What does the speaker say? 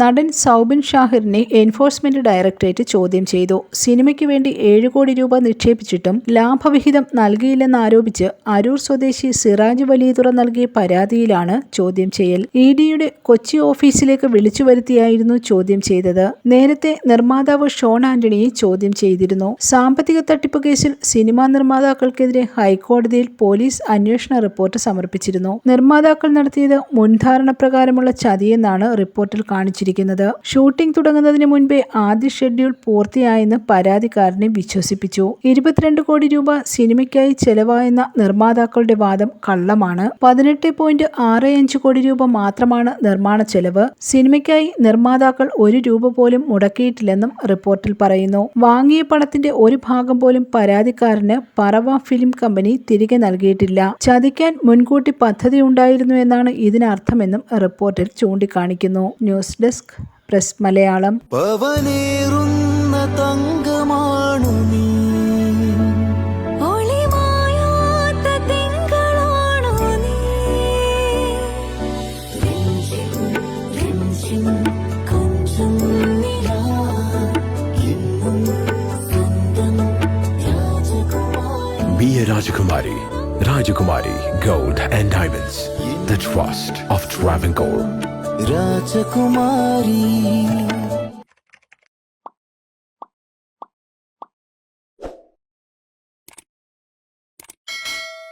നടൻ Soubin ഷാഹിറിനെ enforcement directorate ചോദ്യം ചെയ്തു. സിനിമയ്ക്ക് വേണ്ടി ഏഴ് കോടി രൂപ നിക്ഷേപിച്ചിട്ടും ലാഭവിഹിതം നൽകിയില്ലെന്നാരോപിച്ച് അരൂർ സ്വദേശി സിറാജ് വലിയതുറ നൽകിയ പരാതിയിലാണ് ചോദ്യം ചെയ്യൽ. ഇ ഡിയുടെ കൊച്ചി ഓഫീസിലേക്ക് വിളിച്ചു വരുത്തിയായിരുന്നു ചോദ്യം ചെയ്തത്. നേരത്തെ നിർമ്മാതാവ് ഷോൺ ആന്റണിയെ ചോദ്യം ചെയ്തിരുന്നു. സാമ്പത്തിക തട്ടിപ്പ് കേസിൽ സിനിമാ നിർമ്മാതാക്കൾക്കെതിരെ ഹൈക്കോടതിയിൽ പോലീസ് അന്വേഷണ റിപ്പോർട്ട് സമർപ്പിച്ചിരുന്നു. നിർമ്മാതാക്കൾ നടത്തിയത് മുൻധാരണ പ്രകാരമുള്ള ചതിയെന്നാണ് റിപ്പോർട്ടിൽ കാണിച്ചിരിക്കുന്നത്. ഷൂട്ടിംഗ് തുടങ്ങുന്നതിന് മുൻപേ ആദ്യ ഷെഡ്യൂൾ പൂർത്തിയായെന്ന് പരാതിക്കാരനെ വിശ്വസിപ്പിച്ചു. ഇരുപത്തിരണ്ട് കോടി രൂപ സിനിമയ്ക്കായി ചെലവായെന്ന നിർമ്മാതാക്കളുടെ വാദം കള്ളമാണ്. പതിനെട്ട് പോയിന്റ് ആറ് അഞ്ച് കോടി രൂപ മാത്രമാണ് നിർമ്മാണ ചെലവ്. സിനിമയ്ക്കായി നിർമ്മാതാക്കൾ ഒരു രൂപ പോലും മുടക്കിയിട്ടില്ലെന്നും റിപ്പോർട്ടിൽ പറയുന്നു. വാങ്ങിയ പണത്തിന്റെ ഒരു ഭാഗം പോലും പരാതിക്കാരന് പറവ ഫിലിം കമ്പനി തിരികെ നൽകിയിട്ടില്ല. ചതിക്കാൻ മുൻകൂട്ടി പദ്ധതി ഉണ്ടായിരുന്നു എന്നാണ് ഇതിനർത്ഥമെന്നും റിപ്പോർട്ടിൽ ചൂണ്ടിക്കാണിക്കുന്നു. ന്യൂസ് ഡെസ്ക് പ്രസ് മലയാളം തങ്കമാണു നീ നിലാ എന്നും സ്വന്തം രാജകുമാരി Be a Rajakumari. Rajakumari Gold and Diamonds. Rajakumari.